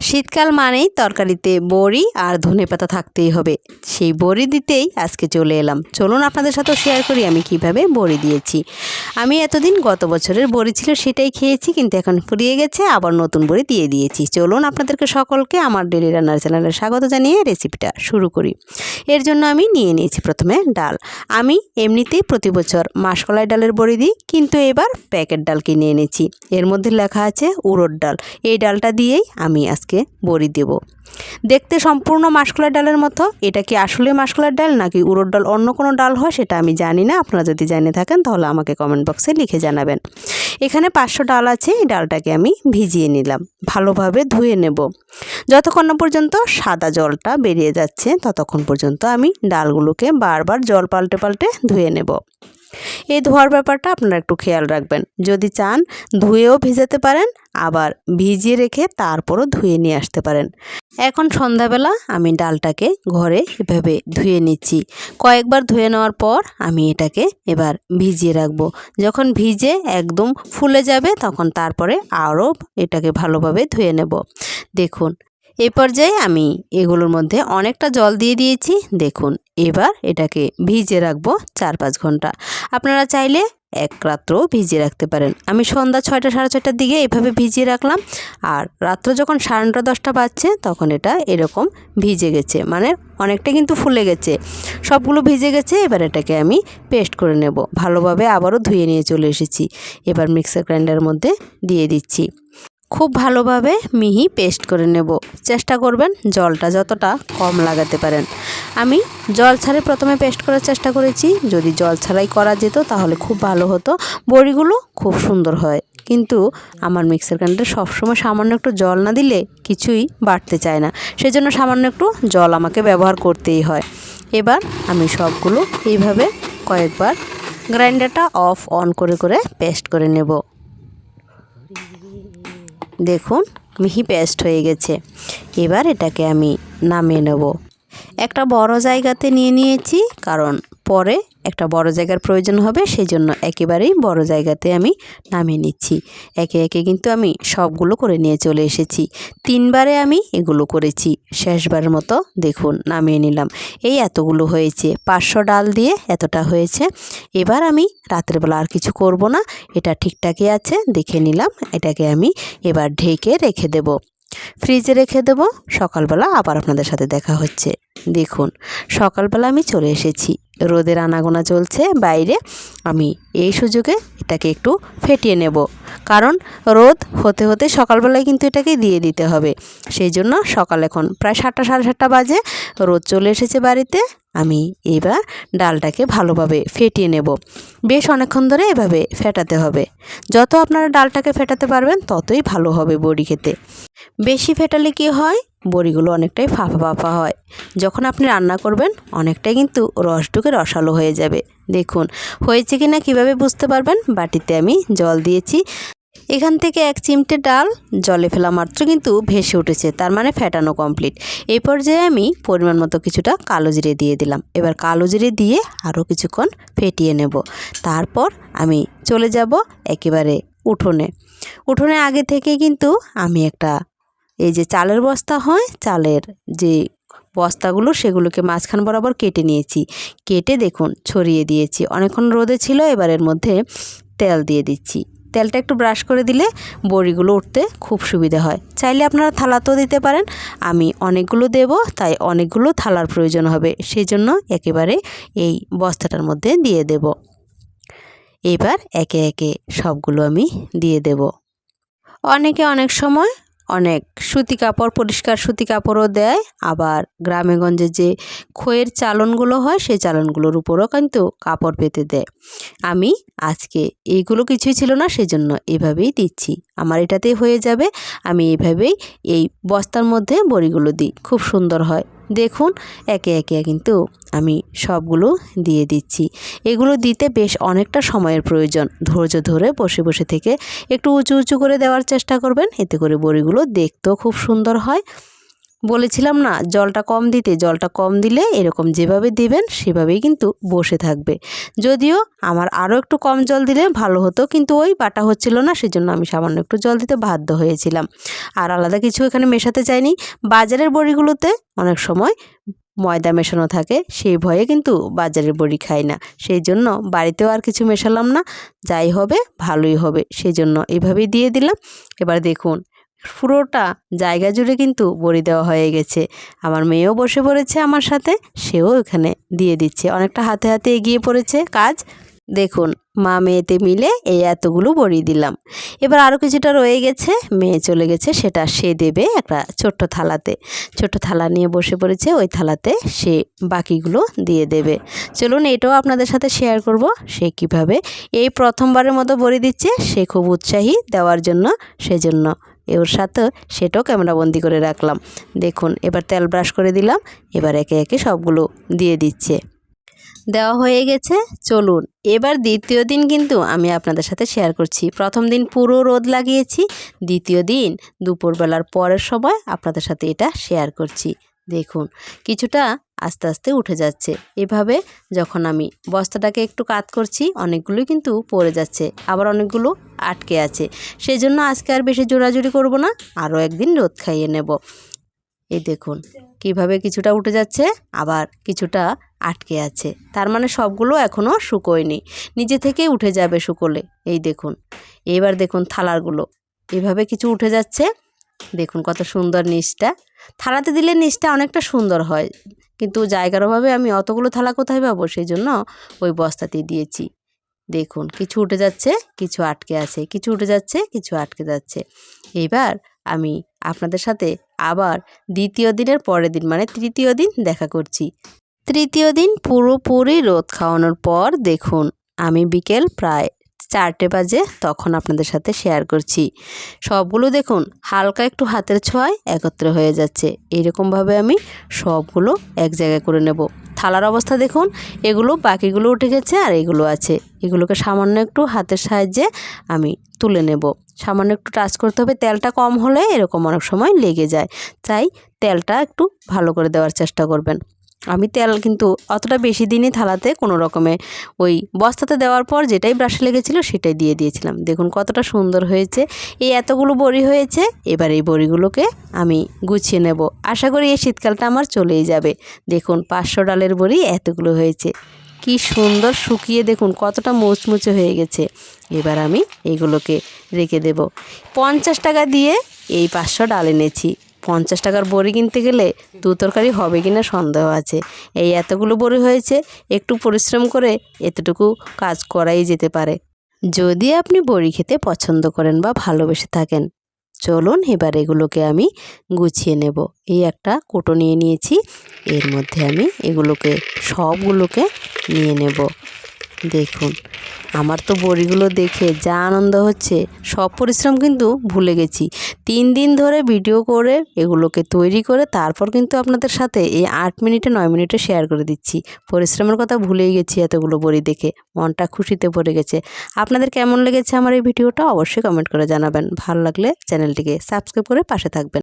শীতকাল মানেই তরকারিতে বড়ি আর ধনে পাতা থাকতেই হবে। সেই বড়ি দিতেই আজকে চলে এলাম। চলুন আপনাদের সাথে শেয়ার করি আমি কীভাবে বড়ি দিয়েছি। আমি এতদিন গত বছরের বড়ি ছিল সেটাই খেয়েছি, কিন্তু এখন ফুরিয়ে গেছে, আবার নতুন বড়ি দিয়ে দিয়েছি। চলুন আপনাদেরকে সকলকে আমার ডেলি রান্নার চ্যানেলে স্বাগত জানিয়ে রেসিপিটা শুরু করি। এর জন্য আমি নিয়ে নিয়েছি প্রথমে ডাল। আমি এমনিতেই প্রতি বছর মাসকলাই ডালের বড়ি দিই, কিন্তু এবার প্যাকেট ডাল কিনে এনেছি। এর মধ্যে লেখা আছে, উড়োর ডাল। এই ডালটা দিয়েই আমি আজকে বড়ি দেব। দেখতে সম্পূর্ণ মাসকলার ডালের মতো। এটা কি আসলে মাসকলার ডাল নাকি উড়োর ডাল অন্য কোনো ডাল হয় সেটা আমি জানি না। আপনারা যদি জেনে থাকেন তাহলে আমাকে কমেন্ট বক্সে লিখে জানাবেন। এখানে পাঁচশো ডাল আছে, এই ডালটাকে আমি ভিজিয়ে নিলাম। ভালোভাবে ধুয়ে নেব। যতক্ষণ না পর্যন্ত সাদা জলটা বেরিয়ে যাচ্ছে, ততক্ষণ পর্যন্ত আমি ডালগুলোকে বারবার জল পাল্টে পাল্টে ধুয়ে নেব। এই ধোয়ার ব্যাপারটা আপনারা একটু খেয়াল রাখবেন। যদি চান ধুয়েও ভিজাতে পারেন, আবার ভিজিয়ে রেখে তারপরও ধুয়ে নিয়ে আসতে পারেন। এখন সন্ধ্যাবেলা আমি ডালটাকে ঘরে এভাবে ধুয়ে নিচ্ছি। কয়েকবার ধুয়ে নেওয়ার পর আমি এটাকে এবার ভিজিয়ে রাখব। যখন ভিজে একদম ফুলে যাবে তখন তারপরে আরও এটাকে ভালোভাবে ধুয়ে নেব। দেখুন এই পর্যায়ে আমি এগুলোর মধ্যে অনেকটা জল দিয়ে দিয়েছি। দেখুন, এবার এটাকে ভিজে রাখব চার পাঁচ ঘণ্টা। আপনারা চাইলে এক রাত্রও ভিজিয়ে রাখতে পারেন। আমি সন্ধ্যা ছয়টা, সাড়ে ছয়টার দিকে এভাবে ভিজিয়ে রাখলাম। আর রাত্র যখন সাড়ে নটা দশটা বাজছে, তখন এটা এরকম ভিজে গেছে। মানে অনেকটা কিন্তু ফুলে গেছে। সবগুলো ভিজে গেছে, এবার এটাকে আমি পেস্ট করে নেব। ভালোভাবে আবারও ধুয়ে নিয়ে চলে এসেছি। এবার মিক্সার গ্রাইন্ডারের মধ্যে দিয়ে দিচ্ছি। খুব ভালোভাবে মিহি পেস্ট করে নেব। চেষ্টা করবেন জলটা যতটা কম লাগাতে পারেন। আমি জল ছাড়াই প্রথমে পেস্ট করার চেষ্টা করেছি। যদি জল ছাড়াই করা যেত তাহলে খুব ভালো হতো। বড়িগুলো খুব সুন্দর হয়। কিন্তু আমার মিক্সার গ্রাইন্ডারে সবসময় সামান্য একটু জল না দিলে কিছুই বাড়তে চায় না। সেজন্য সামান্য একটু জল আমাকে ব্যবহার করতেই হয়। এবার আমি সবগুলো এইভাবে কয়েকবার গ্রাইন্ডারটা অফ অন করে করে পেস্ট করে নেব। দেখুন, মিহি পেস্ট হয়ে গেছে। এবার এটাকে আমি নামিয়ে নেব। একটা বড় জায়গাতে নিয়ে নিয়েছি, কারণ পরে একটা বড় জায়গার প্রয়োজন হবে সেই জন্য একেবারেই বড় জায়গাতে আমি নামিয়ে নিচ্ছি। একে একে কিন্তু আমি সবগুলো করে নিয়ে চলে এসেছি। তিনবারে আমি এগুলো করেছি। শেষবারের মতো দেখুন, নামিয়ে নিলাম। এই এতগুলো হয়েছে। পাঁচশো ডাল দিয়ে এতটা হয়েছে। এবার আমি রাত্রেবেলা আর কিছু করব না। এটা ঠিকঠাকই আছে, দেখে নিলাম। এটাকে আমি এবার ঢেকে রেখে দেব। ফ্রিজে রেখে দেব। সকালবেলা আবার আপনাদের সাথে দেখা হচ্ছে। দেখুন, সকালবেলা আমি চলে এসেছি। রোদের আনাগোনা চলছে, বাইরে আমি এই সুযোগে এটাকে একটু ফেটিয়ে নেব। কারণ রোদ হতে হতে সকালবেলায় কিন্তু এটাকে দিয়ে দিতে হবে। সেই জন্য সকাল এখন প্রায় সাতটা, সাড়ে সাতটা বাজে, রোদ চলে এসেছে বাড়িতে। আমি এবার ডালটাকে ভালোভাবে ফেটিয়ে নেব। বেশ অনেকক্ষণ ধরে এভাবে ফেটাতে হবে। যত আপনারা ডালটাকে ফেটাতে পারবেন, ততই ভালো হবে বড়ি খেতে। বেশি ফেটালে কি হয়? বড়িগুলো অনেকটাই ফাঁপা ফাঁপা হয়। যখন আপনি রান্না করবেন, অনেকটাই কিন্তু রস ঢুকে রসালো হয়ে যাবে। দেখুন, হয়েছে কি না কীভাবে বুঝতে পারবেন? বাটিতে আমি জল দিয়েছি। এখান থেকে এক চিমটে ডাল জলে ফেলা মাত্র কিন্তু ভেসে উঠেছে, তার মানে ফেটানো কমপ্লিট এই পর্যায়ে আমি পরিমাণ মতো কিছুটা কালো জিরে দিয়ে দিলাম। এবার কালো জিরে দিয়ে আরও কিছুক্ষণ ফেটিয়ে নেব। তারপর আমি চলে যাব একেবারে উঠোনে। উঠোনে আগে থেকে কিন্তু আমি একটা এই যে চালের বস্তা হয়, চালের যে বস্তাগুলো সেগুলোকে মাঝখান বরাবর কেটে নিয়েছি। কেটে দেখুন, ছড়িয়ে দিয়েছি। অনেকক্ষণ রোদে ছিল, এবার এর মধ্যে তেল দিয়ে দিচ্ছি। তেলটা একটু ব্রাশ করে দিলে বড়িগুলো উঠতে খুব সুবিধা হয়। চাইলে আপনারা থালাতেও দিতে পারেন। আমি অনেকগুলো দেব, তাই অনেকগুলো থালার প্রয়োজন হবে। সেই জন্য একেবারে এই বস্তাটার মধ্যে দিয়ে দেব। এবার একে একে সবগুলো আমি দিয়ে দেব। অনেকে অনেক সময় অনেক সুতি কাপড়, পরিষ্কার সুতি কাপড়ও দেয়। আবার গ্রামেগঞ্জে যে খোয়ের চালনগুলো হয়, সেই চালনগুলোর উপরও কিন্তু কাপড় পেতে দেয়। আমি আজকে এইগুলো কিছুই ছিল না, সেজন্য এভাবেই দিচ্ছি। আমার এটাতেই হয়ে যাবে। আমি এভাবেই এই বস্তার মধ্যে বড়িগুলো দিই। খুব সুন্দর হয়। দেখুন, একে একে কিন্তু আমি সবগুলো দিয়ে দিচ্ছি। এগুলো দিতে বেশ অনেকটা সময়ের প্রয়োজন। ধৈর্য ধরে বসে বসে থেকে একটু উঁচু উঁচু করে দেওয়ার চেষ্টা করবেন। এতে করে বড়িগুলো দেখতেও খুব সুন্দর হয়। বলেছিলাম না, জলটা কম দিতে, জলটা কম দিলে এরকম যেভাবে দেবেন সেভাবেই কিন্তু বসে থাকবে। যদিও আমার আরও একটু কম জল দিলে ভালো হতো, কিন্তু ওই বাটা হচ্ছিল না, সেজন্য আমি সামান্য একটু জল দিতে বাধ্য হয়েছিলাম। আর আলাদা কিছু এখানে মেশাতে চাইনি। বাজারের বড়িগুলোতে অনেক সময় ময়দা মেশানো থাকে, সেই ভয়ে কিন্তু বাজারের বড়ি খাই না। সেই জন্য বাড়িতেও আর কিছু মেশালাম না, যাই হবে ভালোই হবে সেই জন্য এভাবেই দিয়ে দিলাম। এবার দেখুন পুরোটা জায়গা জুড়ে কিন্তু বড়ি দেওয়া হয়ে গেছে। আমার মেয়েও বসে পড়েছে আমার সাথে, সেও এখানে দিয়ে দিচ্ছে। অনেকটা হাতে হাতে এগিয়ে পড়েছে। কাজ, দেখুন, মা মেয়েতে মিলে এই এতগুলো বড়ি দিলাম। এবার আরও কিছুটা রয়ে গেছে, মেয়ে চলে গেছে, সেটা সে দেবে একটা ছোট্ট থালাতে। ছোট্ট থালা নিয়ে বসে পড়েছে, ওই থালাতে সে বাকিগুলো দিয়ে দেবে। চলুন, এটাও আপনাদের সাথে শেয়ার করব, সে কীভাবে এই প্রথমবারের মতো বড়ি দিচ্ছে, সে খুব উৎসাহী দেওয়ার জন্য, সেজন্য। ওর সাথে সেটাও ক্যামেরাবন্দি করে রাখলাম। দেখুন, এবার তেল ব্রাশ করে দিলাম, এবার একে একে সবগুলো দিয়ে দিচ্ছে। দেওয়া হয়ে গেছে, চলুন। এবার দ্বিতীয় দিন কিন্তু আমি আপনাদের সাথে শেয়ার করছি। প্রথম দিন পুরো রোদ লাগিয়েছি, দ্বিতীয় দিন দুপুরবেলার পরের সময় আপনাদের সাথে এটা শেয়ার করছি। দেখুন, কিছুটা আস্তে আস্তে উঠে যাচ্ছে। এভাবে যখন আমি বস্তাটাকে একটু কাত করছি অনেকগুলো কিন্তু পড়ে যাচ্ছে। আবার অনেকগুলো আটকে আছে। সেই জন্য আজকে আর বেশি জোড়াজুড়ি করব না। আরও একদিন রোদ খাইয়ে নেব। এই দেখুন, কীভাবে কিছুটা উঠে যাচ্ছে, আবার কিছুটা আটকে আছে। তার মানে সবগুলো এখনও শুকোয়নি। নিজে থেকেই উঠে যাবে শুকোলে। এই দেখুন, এবার দেখুন থালারগুলো এভাবে কিছু উঠে যাচ্ছে। দেখুন কত সুন্দর নিচটা। থালাতে দিলে নিচটা অনেকটা সুন্দর হয়। কিন্তু জায়গার অভাবে আমি অতগুলো থালা কোথায় পাবো? সেই জন্য ওই বস্তাতেই দিয়েছি। দেখুন, কিছু উঠে যাচ্ছে, কিছু আটকে আছে, কিছু উঠে যাচ্ছে, কিছু আটকে যাচ্ছে। এবার আমি আপনাদের সাথে আবার দ্বিতীয় দিনের পরের দিন মানে তৃতীয় দিন দেখা করছি। তৃতীয় দিন পুরোপুরি রোদ খাওয়ানোর পর দেখুন, আমি বিকেল প্রায় চারটে বাজে, তখন আপনাদের সাথে শেয়ার করছি। সবগুলো দেখুন, হালকা একটু হাতের ছোঁয়ায় একত্রে হয়ে যাচ্ছে। এইরকমভাবে আমি সবগুলো এক জায়গায় করে নেব। থালার অবস্থা দেখুন, এগুলো বাকিগুলো উঠে গেছে আর এগুলো আছে। এগুলোকে সামান্য একটু হাতের সাহায্যে আমি তুলে নেব। সামান্য একটু টাচ করতে হবে, তেলটা কম হলে এরকম অনেক সময় লেগে যায়। তাই তেলটা একটু ভালো করে দেওয়ার চেষ্টা করবেন। আমি তেল কিন্তু অতটা বেশি দিনই থালাতে কোনো রকমে। ওই বস্তাতে দেওয়ার পর যেটাই ব্রাশে লেগেছিলো সেটাই দিয়ে দিয়েছিলাম। দেখুন কতটা সুন্দর হয়েছে। এই এতগুলো বড়ি হয়েছে, এবার এই বড়িগুলোকে আমি গুছিয়ে নেব। আশা করি এই শীতকালটা আমার চলেই যাবে। দেখুন পাঁচশো ডালের বড়ি এতগুলো হয়েছে। কি সুন্দর শুকিয়ে দেখুন কতটা মুচমুচে হয়ে গেছে। এবার আমি এইগুলোকে রেখে দেব। পঞ্চাশ টাকা দিয়ে এই পাঁচশো ডাল এনেছি। পঞ্চাশ টাকার বড়ি কিনতে গেলে দু তরকারি হবে কি না সন্দেহ আছে। এই এতগুলো বড়ি হয়েছে, একটু পরিশ্রম করে এতটুকু কাজ করাই যেতে পারে। যদি আপনি বড়ি খেতে পছন্দ করেন বা ভালোবেসে থাকেন, চলুন এবার এগুলোকে আমি গুছিয়ে নেব। এই একটা কোটো নিয়ে নিয়েছি, এর মধ্যে আমি এগুলোকে, সবগুলোকে নিয়ে নেব। দেখুন, আমার তো বড়িগুলো দেখে যা আনন্দ হচ্ছে, সব পরিশ্রম কিন্তু ভুলে গেছি। তিন দিন ধরে ভিডিও করে, এগুলোকে তৈরি করে, তারপর কিন্তু আপনাদের সাথে এই আট মিনিটে, নয় মিনিটে শেয়ার করে দিচ্ছি। পরিশ্রমের কথা ভুলেই গেছি এতগুলো বড়ি দেখে, মনটা খুশিতে পড়ে গেছে। আপনাদের কেমন লেগেছে আমার এই ভিডিওটা অবশ্যই কমেন্ট করে জানাবেন। ভালো লাগলে চ্যানেলটিকে সাবস্ক্রাইব করে পাশে থাকবেন।